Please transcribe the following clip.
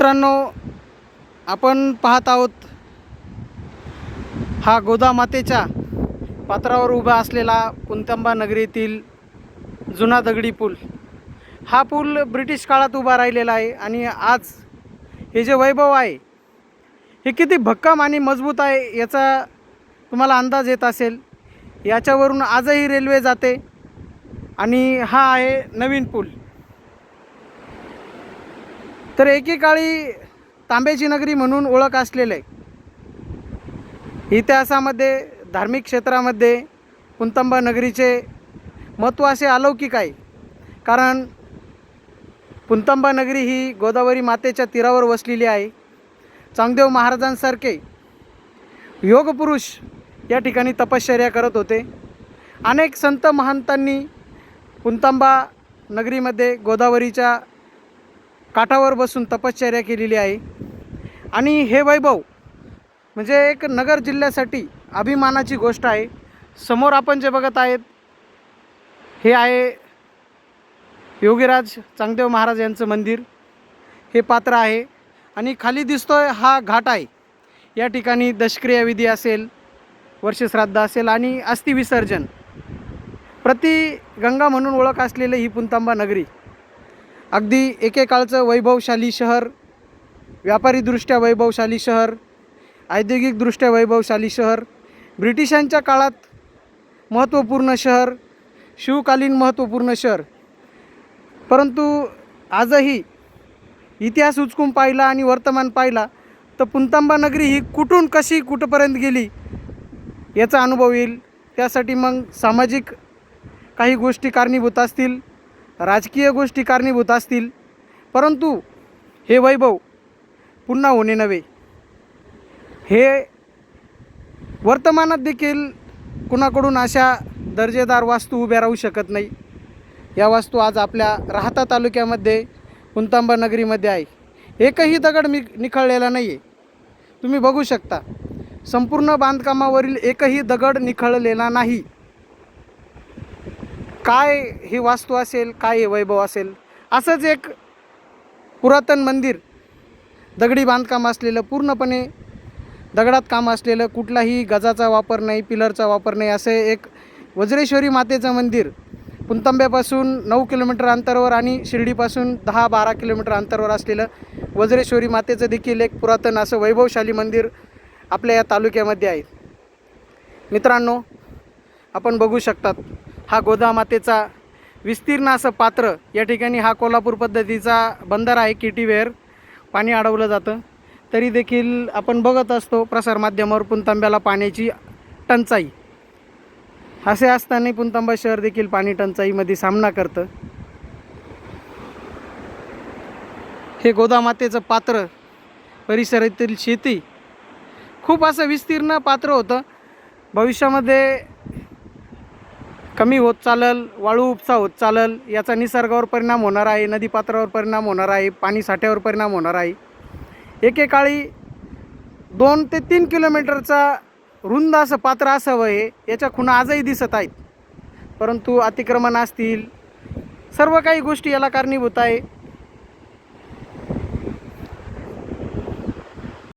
मित्रांनो आपण पाहत आहोत हा गोदामातेच्या पात्रावर उभा असलेला पुंतंबा नगरीतील जुना दगडी पूल. हा पूल ब्रिटिश काळात उभा राहिलेला आहे आणि आज हे जे वैभव आहे हे किती भक्कम आणि मजबूत आहे याचा तुम्हाला अंदाज येत असेल. याच्यावरून आजही रेल्वे जाते आणि हा आहे नवीन पूल. तर एकेकाळी तांब्याची नगरी म्हणून ओळख असलेलं. आहे इतिहासामध्ये धार्मिक क्षेत्रामध्ये पुंतंबा नगरीचे महत्त्व असे अलौकिक आहे. कारण पुंतंबा नगरी ही गोदावरी मातेच्या तीरावर वसलेली आहे. चांगदेव महाराजांसारखे योगपुरुष या ठिकाणी तपश्चर्या करत होते. अनेक संत महंतांनी पुंतंबा नगरीमध्ये गोदावरीच्या काठावर बसून तपश्चर्या केलेली आहे. आणि हे वैभव म्हणजे एक नगर जिल्ह्यासाठी अभिमानाची गोष्ट आहे. समोर आपण जे बघत आहेत हे आहे योगीराज चांगदेव महाराज यांचं मंदिर. हे पात्र आहे आणि खाली दिसतोय हा घाट आहे. या ठिकाणी दशक्रिया विधी असेल वर्षश्राद्ध असेल आणि अस्थि विसर्जन. प्रति गंगा म्हणून ओळख असलेली ही पुंतांबा नगरी अगदी एकेकाळचं वैभवशाली शहर व्यापारीदृष्ट्या वैभवशाली शहर औद्योगिकदृष्ट्या वैभवशाली शहर ब्रिटिशांच्या काळात महत्त्वपूर्ण शहर शिवकालीन महत्त्वपूर्ण शहर. परंतु आजही इतिहास उचकून पाहिला आणि वर्तमान पाहिला तर पुंतांबा नगरी ही कुठून कशी कुठंपर्यंत गेली याचा अनुभव येईल. त्यासाठी मग सामाजिक काही गोष्टी कारणीभूत असतील. राजकीय गोष्टी कारणीभूत असतील. परंतु हे वैभव पुन्हा होणे नव्हे. हे वर्तमानात देखील कुणाकडून अशा दर्जेदार वास्तू उभ्या राहू शकत नाही. या वास्तू आज आपल्या राहता तालुक्यामध्ये पुंतांबा नगरीमध्ये आहे. एकही दगड मी निखळलेला नाही आहे तुम्ही बघू शकता संपूर्ण बांधकामावरील एकही दगड निखळलेला नाही. काय ही वास्तू असेल काय हे वैभव असेल? असंच एक पुरातन मंदिर दगडी बांधकाम असलेलं पूर्णपणे दगडात काम असलेलं कुठलाही गजाचा वापर नाही पिलरचा वापर नाही असं एक वज्रेश्वरी मातेचं मंदिर पुंतंब्यापासून नऊ किलोमीटर अंतरावर आणि शिर्डीपासून दहा बारा किलोमीटर अंतरावर असलेलं वज्रेश्वरी मातेचं देखील एक पुरातन असं वैभवशाली मंदिर आपल्या या तालुक्यामध्ये आहे. मित्रांनो आपण बघू शकतात हा गोदामातेचा विस्तीर्ण असं पात्र या ठिकाणी हा कोल्हापूर पद्धतीचा बंदर आहे किटीवेअर पाणी अडवलं जातं. तरी देखील आपण बघत असतो प्रसारमाध्यमावर पुंतांब्याला पाण्याची टंचाई. असे असताना पुंतांबा शहर देखील पाणी टंचाईमध्ये सामना करतं. हे गोदामातेचं पात्र परिसरातील शेती खूप असं विस्तीर्ण पात्र होतं. भविष्यामध्ये कमी होत चालल वाळू उपसा होत चालल याचा निसर्गावर परिणाम होणार आहे नदीपात्रावर परिणाम होणार आहे पाणी साठ्यावर परिणाम होणार आहे. एकेकाळी दोन ते तीन किलोमीटरचा रुंद असं पात्र असावं हे याच्या खुणा आजही दिसत आहेत. परंतु अतिक्रमण असतील सर्व काही गोष्टी याला कारणीभूत आहे.